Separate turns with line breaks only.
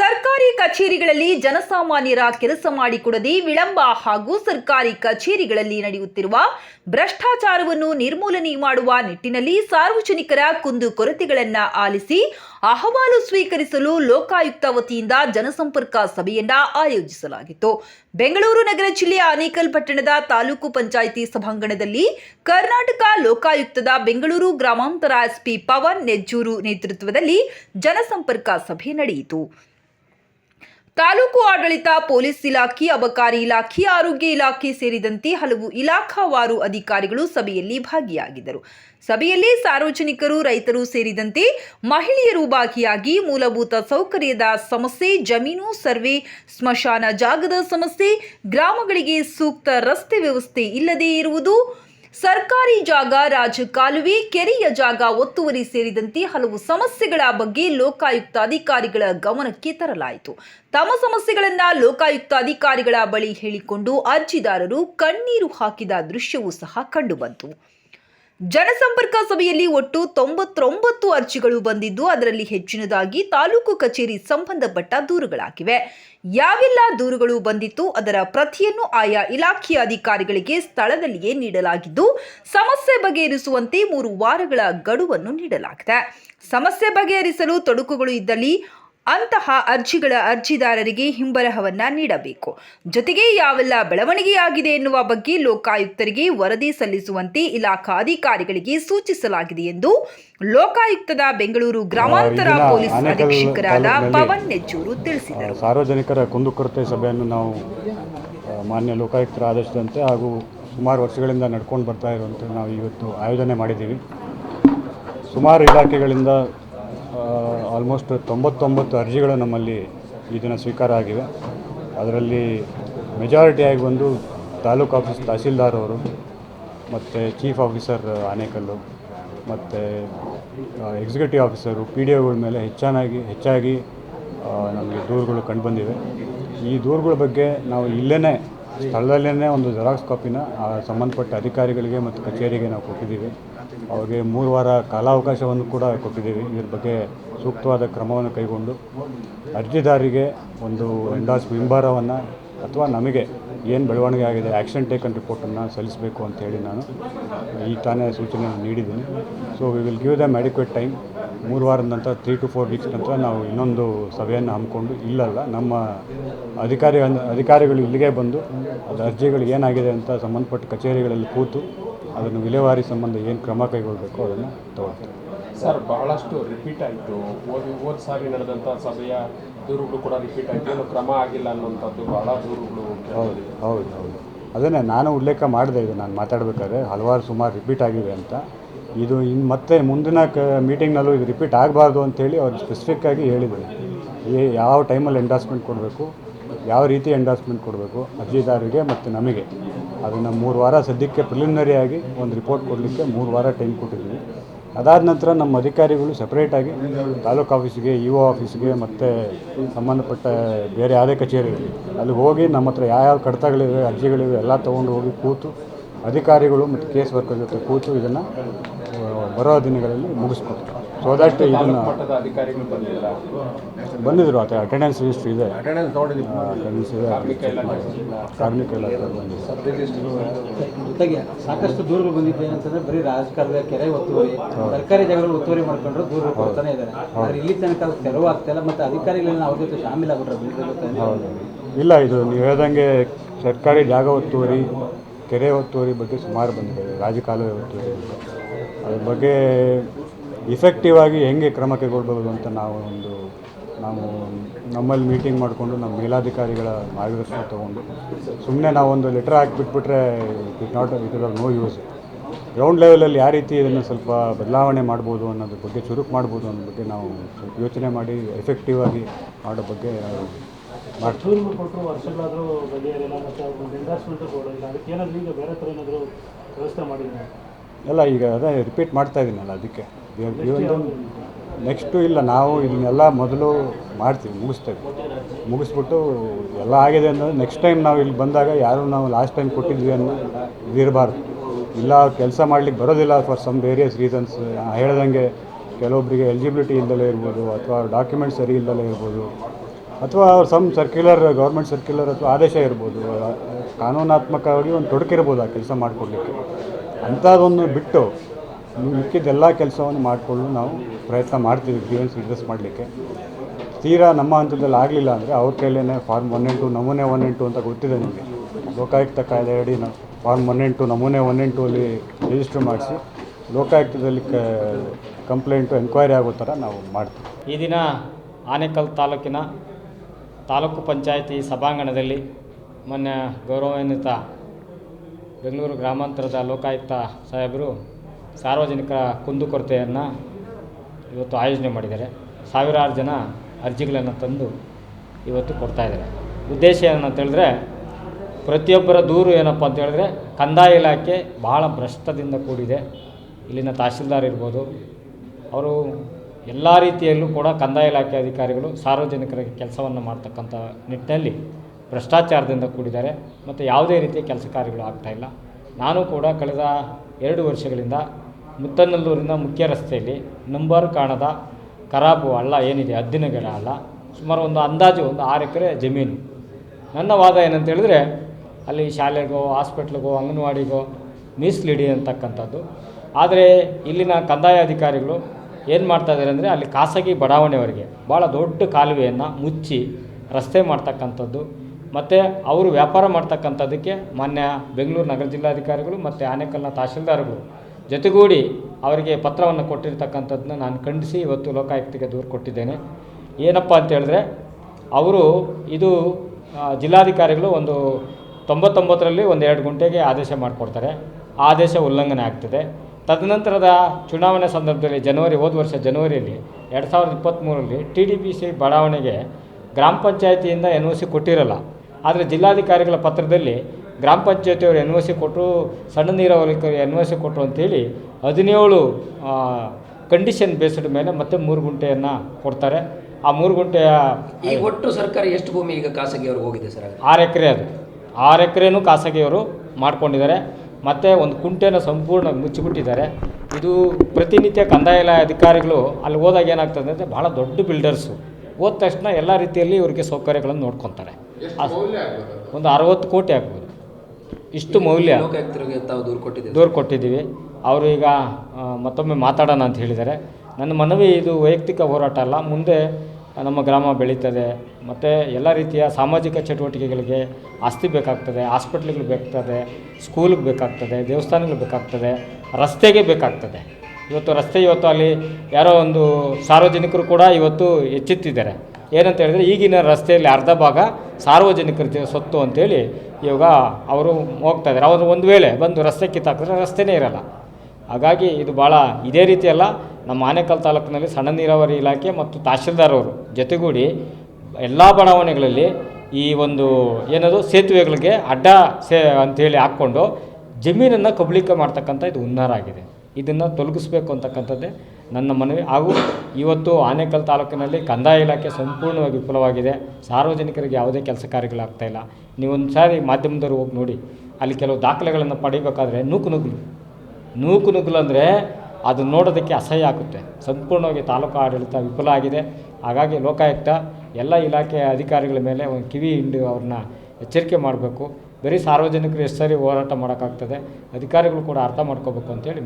ಸರ್ಕಾರಿ ಕಚೇರಿಗಳಲ್ಲಿ ಜನಸಾಮಾನ್ಯರ ಕೆಲಸ ಮಾಡಿಕೊಡದೆ ವಿಳಂಬ ಹಾಗೂ ಸರ್ಕಾರಿ ಕಚೇರಿಗಳಲ್ಲಿ ನಡೆಯುತ್ತಿರುವ ಭ್ರಷ್ಟಾಚಾರವನ್ನು ನಿರ್ಮೂಲನೆ ಮಾಡುವ ನಿಟ್ಟಿನಲ್ಲಿ ಸಾರ್ವಜನಿಕರ ಕುಂದುಕೊರತೆಗಳನ್ನು ಆಲಿಸಿ ಅಹವಾಲು ಸ್ವೀಕರಿಸಲು ಲೋಕಾಯುಕ್ತ ವತಿಯಿಂದ ಜನಸಂಪರ್ಕ ಸಭೆಯನ್ನ ಆಯೋಜಿಸಲಾಗಿತ್ತು. ಬೆಂಗಳೂರು ನಗರ ಜಿಲ್ಲೆಯ ಆನೇಕಲ್ ಪಟ್ಟಣದ ತಾಲೂಕು ಪಂಚಾಯಿತಿ ಸಭಾಂಗಣದಲ್ಲಿ ಕರ್ನಾಟಕ ಲೋಕಾಯುಕ್ತದ ಬೆಂಗಳೂರು ಗ್ರಾಮಾಂತರ ಎಸ್ಪಿ ಪವನ್ ನೆಜ್ಜೂರು ನೇತೃತ್ವದಲ್ಲಿ ಜನಸಂಪರ್ಕ ಸಭೆ ನಡೆಯಿತು. ತಾಲೂಕು ಆಡಳಿತ, ಪೊಲೀಸ್ ಇಲಾಖೆ, ಅಬಕಾರಿ ಇಲಾಖೆ, ಆರೋಗ್ಯ ಇಲಾಖೆ ಸೇರಿದಂತೆ ಹಲವು ಇಲಾಖಾವಾರು ಅಧಿಕಾರಿಗಳು ಸಭೆಯಲ್ಲಿ ಭಾಗಿಯಾಗಿದ್ದರು. ಸಭೆಯಲ್ಲಿ ಸಾರ್ವಜನಿಕರು, ರೈತರು ಸೇರಿದಂತೆ ಮಹಿಳೆಯರು ಭಾಗಿಯಾಗಿ ಮೂಲಭೂತ ಸೌಕರ್ಯದ ಸಮಸ್ಯೆ, ಜಮೀನು ಸರ್ವೆ, ಸ್ಮಶಾನ ಜಾಗದ ಸಮಸ್ಯೆ, ಗ್ರಾಮಗಳಿಗೆ ಸೂಕ್ತ ರಸ್ತೆ ವ್ಯವಸ್ಥೆ ಇಲ್ಲದೇ ಇರುವುದು ಸರ್ಕಾರಿ ಜಾಗ ರಾಜಕಾಲುವೆ ಕೆರೆಯ ಜಾಗ ಒತ್ತುವರಿ ಸೇರಿದಂತೆ ಹಲವು ಸಮಸ್ಯೆಗಳ ಬಗ್ಗೆ ಲೋಕಾಯುಕ್ತ ಅಧಿಕಾರಿಗಳ ಗಮನಕ್ಕೆ ತರಲಾಯಿತು. ತಮ್ಮ ಸಮಸ್ಯೆಗಳನ್ನ ಲೋಕಾಯುಕ್ತ ಅಧಿಕಾರಿಗಳ ಬಳಿ ಹೇಳಿಕೊಂಡು ಅರ್ಜಿದಾರರು ಕಣ್ಣೀರು ಹಾಕಿದ ದೃಶ್ಯವೂ ಸಹ ಕಂಡುಬಂತು. ಜನಸಂಪರ್ಕ ಸಭೆಯಲ್ಲಿ ಒಟ್ಟು ತೊಂಬತ್ತೊಂಬತ್ತು ಅರ್ಜಿಗಳು ಬಂದಿದ್ದು, ಅದರಲ್ಲಿ ಹೆಚ್ಚಿನದಾಗಿ ತಾಲೂಕು ಕಚೇರಿ ಸಂಬಂಧಪಟ್ಟ ದೂರುಗಳಾಗಿವೆ. ಯಾವೆಲ್ಲ ದೂರುಗಳು ಬಂದಿತ್ತು, ಅದರ ಪ್ರತಿಯನ್ನು ಆಯಾ ಇಲಾಖೆಯ ಅಧಿಕಾರಿಗಳಿಗೆ ಸ್ಥಳದಲ್ಲಿಯೇ ನೀಡಲಾಗಿದ್ದು, ಸಮಸ್ಯೆ ಬಗೆಹರಿಸುವಂತೆ ಮೂರು ವಾರಗಳ ಗಡುವನ್ನು ನೀಡಲಾಗಿದೆ. ಸಮಸ್ಯೆ ಬಗೆಹರಿಸಲು ತೊಡಕುಗಳು ಇದ್ದಲ್ಲಿ ಅಂತಹ ಅರ್ಜಿಗಳ ಅರ್ಜಿದಾರರಿಗೆ ಹಿಂಬರಹವನ್ನು ನೀಡಬೇಕು. ಜೊತೆಗೆ ಯಾವೆಲ್ಲ ಬೆಳವಣಿಗೆಯಾಗಿದೆ ಎನ್ನುವ ಬಗ್ಗೆ ಲೋಕಾಯುಕ್ತರಿಗೆ ವರದಿ ಸಲ್ಲಿಸುವಂತೆ ಇಲಾಖಾ ಅಧಿಕಾರಿಗಳಿಗೆ ಸೂಚಿಸಲಾಗಿದೆ ಎಂದು ಲೋಕಾಯುಕ್ತದ ಬೆಂಗಳೂರು ಗ್ರಾಮಾಂತರ ಪೊಲೀಸ್ ಅಧೀಕ್ಷಕರಾದ ಪವನ್ ನೆಚ್ಚೂರು ತಿಳಿಸಿದರು.
ಸಾರ್ವಜನಿಕರ ಕುಂದುಕೊರತೆ ಸಭೆಯನ್ನು ನಾವು ಮಾನ್ಯ ಲೋಕಾಯುಕ್ತರ ಆದೇಶದಂತೆ ಹಾಗೂ ಸುಮಾರು ವರ್ಷಗಳಿಂದ ನಡ್ಕೊಂಡು ಬರ್ತಾ ಇರುವಂತೆ ನಾವು ಇವತ್ತು ಆಯೋಜನೆ ಮಾಡಿದ್ದೀವಿ. ಸುಮಾರು ಇಲಾಖೆಗಳಿಂದ ಆಲ್ಮೋಸ್ಟ್ ತೊಂಬತ್ತೊಂಬತ್ತು ಅರ್ಜಿಗಳು ನಮ್ಮಲ್ಲಿ ಈ ದಿನ ಸ್ವೀಕಾರ ಆಗಿವೆ. ಅದರಲ್ಲಿ ಮೆಜಾರಿಟಿಯಾಗಿ ಬಂದು ತಾಲೂಕು ಆಫೀಸ್ ತಹಸೀಲ್ದಾರ್ ಅವರು, ಮತ್ತು ಚೀಫ್ ಆಫೀಸರ್ ಆನೇಕಲ್ಲು, ಮತ್ತು ಎಕ್ಸಿಕ್ಯೂಟಿವ್ ಆಫೀಸರು ಪಿ ಡಿ ಒಗಳ ಮೇಲೆ ಹೆಚ್ಚಾಗಿ ಹೆಚ್ಚಾಗಿ ನಮಗೆ ದೂರುಗಳು ಕಂಡುಬಂದಿವೆ ಈ ದೂರುಗಳ ಬಗ್ಗೆ ನಾವು ಇಲ್ಲೇ ಸ್ಥಳದಲ್ಲೇ ಒಂದು ಜೆರಾಕ್ಸ್ ಕಾಪಿನ ಸಂಬಂಧಪಟ್ಟ ಅಧಿಕಾರಿಗಳಿಗೆ ಮತ್ತು ಕಚೇರಿಗೆ ನಾವು ಕೊಟ್ಟಿದ್ದೀವಿ. ಅವ್ರಿಗೆ ಮೂರು ವಾರ ಕಾಲಾವಕಾಶವನ್ನು ಕೂಡ ಕೊಟ್ಟಿದ್ದೀವಿ. ಇದ್ರ ಬಗ್ಗೆ ಸೂಕ್ತವಾದ ಕ್ರಮವನ್ನು ಕೈಗೊಂಡು ಅರ್ಜಿದಾರರಿಗೆ ಒಂದು ಎಂಡಾಸ್ ಬಿಂಬಾರವನ್ನು ಅಥವಾ ನಮಗೆ ಏನು ಬೆಳವಣಿಗೆ ಆಗಿದೆ ಆ್ಯಕ್ಷನ್ ಟೇಕನ್ ರಿಪೋರ್ಟನ್ನು ಸಲ್ಲಿಸಬೇಕು ಅಂತ ಹೇಳಿ ನಾನು ಈ ತಾನೇ ಸೂಚನೆಯನ್ನು ನೀಡಿದ್ದೀನಿ. So we will give them adequate time ಮೂರು ವಾರದ ನಂತರ ತ್ರೀ ಟು ಫೋರ್ ವೀಕ್ಸ್ ನಂತರ ನಾವು ಇನ್ನೊಂದು ಸಭೆಯನ್ನು ಹಮ್ಮಿಕೊಂಡು, ಇಲ್ಲಲ್ಲ, ನಮ್ಮ ಅಧಿಕಾರಿ ಅಧಿಕಾರಿಗಳು ಇಲ್ಲಿಗೆ ಬಂದು ಅದು ಅರ್ಜಿಗಳು ಏನಾಗಿದೆ ಅಂತ ಸಂಬಂಧಪಟ್ಟ ಕಚೇರಿಗಳಲ್ಲಿ ಕೂತು ಅದನ್ನು ವಿಲೇವಾರಿ ಸಂಬಂಧ ಏನು ಕ್ರಮ ಕೈಗೊಳ್ಳಬೇಕು ಅದನ್ನು ತಗೊಳ್ತೀವಿ.
ಸರ್ ಬಹಳಷ್ಟು ರಿಪೀಟ್ ಆಯಿತು. ಹೋದ ಹೋದ ಸಾರಿ ನಡೆದಂಥ ಸಭೆಯ ದೂರುಗಳು ಕೂಡ ರಿಪೀಟ್ ಆಯಿತು. ಏನು ಕ್ರಮ ಆಗಿಲ್ಲ ಅನ್ನುವಂಥದ್ದು ಬಹಳ ದೂರುಗಳು
ಹೌದು ಹೌದು ಹೌದು. ಅದನ್ನೇ ನಾನು ಉಲ್ಲೇಖ ಮಾಡಿದೆ ಇದು ನಾನು ಮಾತಾಡಬೇಕಾದ್ರೆ ಹಲವಾರು ಸುಮಾರು ರಿಪೀಟ್ ಆಗಿದೆ ಅಂತ. ಇದು ಇನ್ನು ಮತ್ತೆ ಮುಂದಿನ ಕ ಮೀಟಿಂಗ್ನಲ್ಲೂ ಇದು ರಿಪೀಟ್ ಆಗಬಾರ್ದು ಅಂತೇಳಿ ಅವ್ರು ಸ್ಪೆಸಿಫಿಕ್ಕಾಗಿ ಹೇಳಿದರು ಯಾವ ಟೈಮಲ್ಲಿ ಎಂಡಾಸ್ಮೆಂಟ್ ಕೊಡಬೇಕು? ಯಾವ ರೀತಿ ಎಂಡಾರ್ಸ್ಮೆಂಟ್ ಕೊಡಬೇಕು ಅರ್ಜಿದಾರರಿಗೆ ಮತ್ತು ನಮಗೆ. ಅದನ್ನು ಮೂರು ವಾರ ಸದ್ಯಕ್ಕೆ ಪ್ರಿಲಿಮಿನರಿ ಆಗಿ ಒಂದು ರಿಪೋರ್ಟ್ ಕೊಡಲಿಕ್ಕೆ ಮೂರು ವಾರ ಟೈಮ್ ಕೊಟ್ಟಿದ್ದೀವಿ. ಅದಾದ ನಂತರ ನಮ್ಮ ಅಧಿಕಾರಿಗಳು ಸಪ್ರೇಟಾಗಿ ತಾಲೂಕು ಆಫೀಸಿಗೆ ಇ ಒ ಆಫೀಸ್ಗೆ ಮತ್ತು ಸಂಬಂಧಪಟ್ಟ ಬೇರೆ ಯಾವುದೇ ಕಚೇರಿಗಳಿವೆ ಅಲ್ಲಿ ಹೋಗಿ ನಮ್ಮ ಹತ್ರ ಯಾವ್ಯಾವ ಕಡತಗಳಿವೆ, ಅರ್ಜಿಗಳಿವೆ, ಎಲ್ಲ ತೊಗೊಂಡು ಹೋಗಿ ಕೂತು ಅಧಿಕಾರಿಗಳು ಮತ್ತು ಕೇಸ್ ವರ್ಕರ್ ಜೊತೆ ಕೂತು ಇದನ್ನು ಬರೋ ದಿನಗಳಲ್ಲಿ ಮುಗಿಸ್ಕೊಡ್ತಾರೆ ಸೊ ದಟ್ ಇದನ್ನು
ಅಧಿಕಾರಿಗಳು ಬಂದಿಲ್ಲ.
ಬಂದಿದ್ದರು ಆ ಅಟೆಂಡೆನ್ಸ್ ಲಿಸ್ಟ್ ಇದೆ.
ಅಟೆಂಡೆನ್ಸ್
ಅಟೆಂಡೆನ್ಸ್ ಇದೆ.
ಕಾರ್ಮಿಕ ಇಲಾಖೆ
ಜೊತೆಗೆ ಸಾಕಷ್ಟು ದೂರುಗಳು ಬಂದಿದ್ದು ಏನಂತಂದ್ರೆ ಬರೀ ರಾಜಕಾರಣದ ಕೆರೆ ಒತ್ತುವರಿ ಸರ್ಕಾರಿ ಜಾಗಗಳು ಒತ್ತುವರಿ ಮಾಡ್ಕೊಂಡ್ರು ದೂರು ಕೊಡ್ತಾನೆ ಇದ್ದಾರೆ ಆದರೆ ಇಲ್ಲಿ ತನಕ ಅದು ತೆರವು ಆಗ್ತಿಲ್ಲ ಮತ್ತೆ ಅಧಿಕಾರಿಗಳನ್ನ ಅವ್ರ ಜೊತೆ ಶಾಮೀಲ್ ಆಗ್ಬಿಟ್ರೆ ಬಿಲ್ದ್ರ
ಇಲ್ಲ ಇದು ನೀವು ಹೇಳ್ದಂಗೆ ಸರ್ಕಾರಿ ಜಾಗ ಒತ್ತುವರಿ ಕೆರೆ ಒತ್ತುವರಿ ಬಗ್ಗೆ ಸುಮಾರು ಬಂದಿದೆ. ರಾಜಕಾಲುವೆ ಒತ್ತುವರಿ ಅದ್ರ ಬಗ್ಗೆ ಇಫೆಕ್ಟಿವ್ ಆಗಿ ಹೆಂಗೆ ಕ್ರಮ ಕೈಗೊಳ್ಬೋದು ಅಂತ ನಾವು ಒಂದು ನಾವು ನಮ್ಮಲ್ಲಿ ಮೀಟಿಂಗ್ ಮಾಡಿಕೊಂಡು ನಮ್ಮ ಮೇಲಾಧಿಕಾರಿಗಳ ಮಾರ್ಗದರ್ಶನ ತೊಗೊಂಡು ಸುಮ್ಮನೆ ನಾವೊಂದು letter ಹಾಕಿಬಿಟ್ಬಿಟ್ರೆ it not it is no use ground ಲೆವೆಲಲ್ಲಿ ಯಾವ ರೀತಿ ಇದನ್ನು ಸ್ವಲ್ಪ ಬದಲಾವಣೆ ಮಾಡ್ಬೋದು ಅನ್ನೋದ್ರ ಬಗ್ಗೆ ಚುರುಕು ಮಾಡ್ಬೋದು ಅನ್ನೋ ಬಗ್ಗೆ ನಾವು ಸ್ವಲ್ಪ ಯೋಚನೆ ಮಾಡಿ ಎಫೆಕ್ಟಿವ್ ಆಗಿ ಮಾಡೋ ಬಗ್ಗೆ ಮಾಡ್ತೀವಿ. ಎಲ್ಲ ಈಗ ಅದೇ ರಿಪೀಟ್ ಮಾಡ್ತಾ ಇದ್ದೀನಲ್ಲ ಅದಕ್ಕೆ. ನೆಕ್ಸ್ಟು ಇಲ್ಲ, ನಾವು ಇದನ್ನೆಲ್ಲ ಮೊದಲು ಮಾಡ್ತೀವಿ, ಮುಗಿಸ್ತೇವೆ. ಮುಗಿಸ್ಬಿಟ್ಟು ಎಲ್ಲ ಆಗಿದೆ ಅಂದರೆ ನೆಕ್ಸ್ಟ್ ಟೈಮ್ ನಾವು ಇಲ್ಲಿ ಬಂದಾಗ ಯಾರು ನಾವು ಲಾಸ್ಟ್ ಟೈಮ್ ಕೊಟ್ಟಿದ್ವಿ ಅನ್ನೋ ಇದಿರಬಾರ್ದು ಇಲ್ಲ, ಕೆಲಸ ಮಾಡ್ಲಿಕ್ಕೆ ಬರೋದಿಲ್ಲ ಫಾರ್ ಸಮ್ ವೇರಿಯಸ್ ರೀಸನ್ಸ್ ಹೇಳ್ದಂಗೆ ಕೆಲವೊಬ್ಬರಿಗೆ ಎಲಿಜಿಬಿಲಿಟಿ ಇಲ್ಲದಲೇ ಇರ್ಬೋದು, ಅಥವಾ ಡಾಕ್ಯುಮೆಂಟ್ ಸರಿ ಇಲ್ಲದಲೇ ಇರ್ಬೋದು, ಅಥವಾ ಸಮ್ ಸರ್ಕ್ಯುಲರ್ ಗೌರ್ಮೆಂಟ್ ಸರ್ಕ್ಯುಲರ್ ಅಥವಾ ಆದೇಶ ಇರ್ಬೋದು. ಕಾನೂನಾತ್ಮಕವಾಗಿ ಒಂದು ತೊಡಕಿರ್ಬೋದು ಆ ಕೆಲಸ ಮಾಡಿಕೊಡ್ಲಿಕ್ಕೆ. ಅಂಥದ್ದೊಂದು ಬಿಟ್ಟು ಮಿಕ್ಕಿದ್ದೆಲ್ಲ ಕೆಲಸವನ್ನು ಮಾಡಿಕೊಳ್ಳಲು ನಾವು ಪ್ರಯತ್ನ ಮಾಡ್ತೀವಿ ಗ್ರೀವೆನ್ಸ್ ರಿಡ್ರೆಸ್ ಮಾಡಲಿಕ್ಕೆ. ತೀರಾ ನಮ್ಮ ಹಂತದಲ್ಲಿ ಆಗಲಿಲ್ಲ ಅಂದರೆ ಅವ್ರ ಕೈಲೇ ಫಾರ್ಮ್ ಒನ್ ಎಂಟು ನಮೂನೆ ಒನ್ ಎಂಟು ಅಂತ ಗೊತ್ತಿದೆ ನಿಮಗೆ. ಲೋಕಾಯುಕ್ತ ಕಾಯ್ದೆ ಅಡಿ ಫಾರ್ಮ್ ಒನ್ ಎಂಟು ನಮೂನೆ ಒನ್ ಎಂಟು ಅಲ್ಲಿ ರಿಜಿಸ್ಟರ್ ಮಾಡಿಸಿ, ಲೋಕಾಯುಕ್ತದಲ್ಲಿ ಕ ಕಂಪ್ಲೇಂಟು ಎನ್ಕ್ವೈರಿ ಆಗೋ ಥರ ನಾವು ಮಾಡ್ತೀವಿ.
ಈ ದಿನ ಆನೇಕಲ್ ತಾಲೂಕಿನ ತಾಲೂಕು ಪಂಚಾಯಿತಿ ಸಭಾಂಗಣದಲ್ಲಿ ಮೊನ್ನೆ ಗೌರವಾನ್ವಿತ ಬೆಂಗಳೂರು ಗ್ರಾಮಾಂತರದ ಲೋಕಾಯುಕ್ತ ಸಾಹೇಬರು ಸಾರ್ವಜನಿಕರ ಕುಂದುಕೊರತೆಯನ್ನು ಇವತ್ತು ಆಯೋಜನೆ ಮಾಡಿದ್ದಾರೆ. ಸಾವಿರಾರು ಜನ ಅರ್ಜಿಗಳನ್ನು ತಂದು ಇವತ್ತು ಕೊಡ್ತಾ ಇದ್ದಾರೆ. ಉದ್ದೇಶ ಏನಂತ ಹೇಳಿದ್ರೆ, ಪ್ರತಿಯೊಬ್ಬರ ದೂರು ಏನಪ್ಪ ಅಂತ ಹೇಳಿದ್ರೆ, ಕಂದಾಯ ಇಲಾಖೆ ಬಹಳ ಭ್ರಷ್ಟದಿಂದ ಕೂಡಿದೆ. ಇಲ್ಲಿನ ತಹಶೀಲ್ದಾರ್ ಇರ್ಬೋದು, ಅವರು ಎಲ್ಲ ರೀತಿಯಲ್ಲೂ ಕೂಡ ಕಂದಾಯ ಇಲಾಖೆ ಅಧಿಕಾರಿಗಳು ಸಾರ್ವಜನಿಕರಿಗೆ ಕೆಲಸವನ್ನು ಮಾಡ್ತಕ್ಕಂಥ ನಿಟ್ಟಿನಲ್ಲಿ ಭ್ರಷ್ಟಾಚಾರದಿಂದ ಕೂಡಿದ್ದಾರೆ. ಮತ್ತು ಯಾವುದೇ ರೀತಿಯ ಕೆಲಸ ಕಾರ್ಯಗಳು ಆಗ್ತಾಯಿಲ್ಲ ನಾನು ಕೂಡ ಕಳೆದ ಎರಡು ವರ್ಷಗಳಿಂದ ಮುತ್ತನಲ್ಲೂರಿನ ಮುಖ್ಯ ರಸ್ತೆಯಲ್ಲಿ ನಂಬರ್ ಕಾಣದ ಖರಾಬು ಹಳ್ಳ ಏನಿದೆ? ಹದ್ದಿನಗೆರೆ ಹಳ್ಳ. ಸುಮಾರು ಒಂದು ಅಂದಾಜು ಒಂದು ಆರು ಎಕರೆ ಜಮೀನು. ನನ್ನ ವಾದ ಏನಂತ ಹೇಳಿದ್ರೆ, ಅಲ್ಲಿ ಶಾಲೆಗೋ, ಹಾಸ್ಪಿಟ್ಲಿಗೋ, ಅಂಗನವಾಡಿಗೋ ಮೀಸಲಿಡಿ ಅಂತಕ್ಕಂಥದ್ದು. ಆದರೆ ಇಲ್ಲಿನ ಕಂದಾಯ ಅಧಿಕಾರಿಗಳು ಏನು ಮಾಡ್ತಾ ಇದ್ದಾರೆ ಅಂದರೆ, ಅಲ್ಲಿ ಖಾಸಗಿ ಬಡಾವಣೆಯವರಿಗೆ ಭಾಳ ದೊಡ್ಡ ಕಾಲುವೆಯನ್ನು ಮುಚ್ಚಿ ರಸ್ತೆ ಮಾಡ್ತಕ್ಕಂಥದ್ದು. ಮತ್ತು ಅವರು ವ್ಯಾಪಾರ ಮಾಡ್ತಕ್ಕಂಥದ್ದಕ್ಕೆ ಮಾನ್ಯ ಬೆಂಗಳೂರು ನಗರ ಜಿಲ್ಲಾಧಿಕಾರಿಗಳು ಮತ್ತು ಆನೇಕಲ್ನ ತಹಶೀಲ್ದಾರ್ಗಳು ಜೊತೆಗೂಡಿ ಅವರಿಗೆ ಪತ್ರವನ್ನು ಕೊಟ್ಟಿರ್ತಕ್ಕಂಥದ್ದನ್ನ ನಾನು ಖಂಡಿಸಿ ಇವತ್ತು ಲೋಕಾಯುಕ್ತಿಗೆ ದೂರು ಕೊಟ್ಟಿದ್ದೇನೆ. ಏನಪ್ಪ ಅಂತ ಹೇಳಿದ್ರೆ, ಅವರು ಇದು ಜಿಲ್ಲಾಧಿಕಾರಿಗಳು ಒಂದು ತೊಂಬತ್ತೊಂಬತ್ತರಲ್ಲಿ ಒಂದು ಎರಡು ಗಂಟೆಗೆ ಆದೇಶ ಮಾಡಿಕೊಡ್ತಾರೆ. ಆದೇಶ ಉಲ್ಲಂಘನೆ ಆಗ್ತದೆ. ತದನಂತರದ ಚುನಾವಣೆ ಸಂದರ್ಭದಲ್ಲಿ ಜನವರಿ, ಹೋದ ವರ್ಷ ಜನವರಿಯಲ್ಲಿ ಎರಡು ಸಾವಿರದ ಇಪ್ಪತ್ತ್ಮೂರರಲ್ಲಿ ಟಿ ಡಿ ಪಿ ಸಿ ಬಡಾವಣೆಗೆ ಗ್ರಾಮ ಪಂಚಾಯತಿಯಿಂದ ಎನ್ ಒ ಸಿ ಕೊಟ್ಟಿರಲ್ಲ. ಆದರೆ ಜಿಲ್ಲಾಧಿಕಾರಿಗಳ ಪತ್ರದಲ್ಲಿ ಗ್ರಾಮ ಪಂಚಾಯತಿಯವರು ಎನ್ ಒ ಸಿ ಕೊಟ್ಟರು ಸಣ್ಣ ನೀರಾವರಿ ಎನ್ ಒ ಸಿ ಕೊಟ್ಟರು ಅಂತೇಳಿ ಹದಿನೇಳು ಕಂಡೀಷನ್ ಬೇಸ್ಡ್ ಮೇಲೆ ಮತ್ತೆ ಮೂರು ಗುಂಟೆಯನ್ನು ಕೊಡ್ತಾರೆ. ಆ ಮೂರು ಗುಂಟೆಯ
ಈ ಒಟ್ಟು ಸರ್ಕಾರ ಎಷ್ಟು ಭೂಮಿ ಈಗ ಖಾಸಗಿಯವ್ರಿಗೆ ಹೋಗಿದೆ ಸರ್?
ಆರು ಎಕರೆ ಅದು. ಆರು ಎಕರೆನೂ ಖಾಸಗಿಯವರು ಮಾಡ್ಕೊಂಡಿದ್ದಾರೆ. ಮತ್ತು ಒಂದು ಕುಂಟೆನ ಸಂಪೂರ್ಣ ಮುಚ್ಚಿಬಿಟ್ಟಿದ್ದಾರೆ. ಇದು ಪ್ರತಿನಿತ್ಯ ಕಂದಾಯ ಇಲಾಖೆ ಅಧಿಕಾರಿಗಳು ಅಲ್ಲಿ ಹೋದಾಗ ಏನಾಗ್ತದೆ ಅಂದರೆ ಭಾಳ ದೊಡ್ಡ ಬಿಲ್ಡರ್ಸು ಹೋದ ತಕ್ಷಣ ಎಲ್ಲ ರೀತಿಯಲ್ಲಿ ಇವರಿಗೆ ಸೌಕರ್ಯಗಳನ್ನು ನೋಡ್ಕೊತಾರೆ. ಒಂದು ಅರವತ್ತು ಕೋಟಿ ಆಗ್ಬೋದು. ಇಷ್ಟು ಮೌಲ್ಯ
ಲೋಕಾಯುಕ್ತರಿಗೆ ತಾವು ದೂರು ಕೊಟ್ಟಿದ್ದೀವಿ
ದೂರು ಕೊಟ್ಟಿದ್ದೀವಿ. ಅವರು ಈಗ ಮತ್ತೊಮ್ಮೆ ಮಾತಾಡೋಣ ಅಂತ ಹೇಳಿದ್ದಾರೆ. ನನ್ನ ಮನವಿ ಇದು ವೈಯಕ್ತಿಕ ಹೋರಾಟ ಅಲ್ಲ. ಮುಂದೆ ನಮ್ಮ ಗ್ರಾಮ ಬೆಳೀತದೆ. ಮತ್ತು ಎಲ್ಲ ರೀತಿಯ ಸಾಮಾಜಿಕ ಚಟುವಟಿಕೆಗಳಿಗೆ ಆಸ್ತಿ ಬೇಕಾಗ್ತದೆ ಹಾಸ್ಪಿಟ್ಲಿಗೆ ಬೇಕಾಗ್ತದೆ ಸ್ಕೂಲ್ಗೆ ಬೇಕಾಗ್ತದೆ ದೇವಸ್ಥಾನಗಳು ಬೇಕಾಗ್ತದೆ ರಸ್ತೆಗೆ ಬೇಕಾಗ್ತದೆ. ಇವತ್ತು ರಸ್ತೆ ಇವತ್ತು ಅಲ್ಲಿ ಯಾರೋ ಒಂದು ಸಾರ್ವಜನಿಕರು ಕೂಡ ಇವತ್ತು ಎಚ್ಚೆತ್ತಿದ್ದಾರೆ. ಏನಂತ ಹೇಳಿದ್ರೆ ಈಗಿನ ರಸ್ತೆಯಲ್ಲಿ ಅರ್ಧ ಭಾಗ ಸಾರ್ವಜನಿಕರ ಸೊತ್ತು ಅಂತೇಳಿ ಇವಾಗ ಅವರು ಹೋಗ್ತಾ ಇದ್ದಾರೆ. ಅವರು ಒಂದು ವೇಳೆ ಬಂದು ರಸ್ತೆ ಕಿತ್ತಾಕಿದ್ರೆ ರಸ್ತೆನೇ ಇರಲ್ಲ. ಹಾಗಾಗಿ ಇದು ಭಾಳ ಇದೇ ರೀತಿಯಲ್ಲ ನಮ್ಮ ಆನೇಕಲ್ ತಾಲೂಕಿನಲ್ಲಿ ಸಣ್ಣ ನೀರಾವರಿ ಇಲಾಖೆ ಮತ್ತು ತಹಶೀಲ್ದಾರ್ ಅವರು ಜೊತೆಗೂಡಿ ಎಲ್ಲ ಬಡಾವಣೆಗಳಲ್ಲಿ ಈ ಒಂದು ಏನದು ಸೇತುವೆಗಳಿಗೆ ಅಡ್ಡ ಸೇ ಅಂಥೇಳಿ ಹಾಕ್ಕೊಂಡು ಜಮೀನನ್ನು ಕಬಳಿಕೆ ಮಾಡ್ತಕ್ಕಂಥ ಇದು ಹುನ್ನಾರ ಆಗಿದೆ. ಇದನ್ನು ತೊಲಗಿಸ್ಬೇಕು ಅಂತಕ್ಕಂಥದ್ದೇ ನನ್ನ ಮನವಿ ಹಾಗೂ ಇವತ್ತು ಆನೇಕಲ್ ತಾಲೂಕಿನಲ್ಲಿ ಕಂದಾಯ ಇಲಾಖೆ ಸಂಪೂರ್ಣವಾಗಿ ವಿಫಲವಾಗಿದೆ. ಸಾರ್ವಜನಿಕರಿಗೆ ಯಾವುದೇ ಕೆಲಸ ಕಾರ್ಯಗಳಾಗ್ತಾ ಇಲ್ಲ. ನೀವೊಂದು ಸಾರಿ ಮಾಧ್ಯಮದವರು ಹೋಗಿ ನೋಡಿ. ಅಲ್ಲಿ ಕೆಲವು ದಾಖಲೆಗಳನ್ನು ಪಡಿಬೇಕಾದ್ರೆ ನೂಕು ನುಗ್ಗಲು ನೂಕು ನುಗ್ಗಲು ಅಂದರೆ ಅದು ನೋಡೋದಕ್ಕೆ ಅಸಹ್ಯ ಆಗುತ್ತೆ. ಸಂಪೂರ್ಣವಾಗಿ ತಾಲೂಕು ಆಡಳಿತ ವಿಫಲ ಆಗಿದೆ. ಹಾಗಾಗಿ ಲೋಕಾಯುಕ್ತ, ಎಲ್ಲ ಇಲಾಖೆಯ ಅಧಿಕಾರಿಗಳ ಮೇಲೆ ಒಂದು ಕಿವಿ ಹಿಂಡು ಅವ್ರನ್ನ ಎಚ್ಚರಿಕೆ ಮಾಡಬೇಕು. ಬರೀ ಸಾರ್ವಜನಿಕರು ಎಷ್ಟು ಸಾರಿ ಹೋರಾಟ ಮಾಡೋಕ್ಕಾಗ್ತದೆ. ಅಧಿಕಾರಿಗಳು ಕೂಡ ಅರ್ಥ ಮಾಡ್ಕೋಬೇಕು ಅಂತೇಳಿ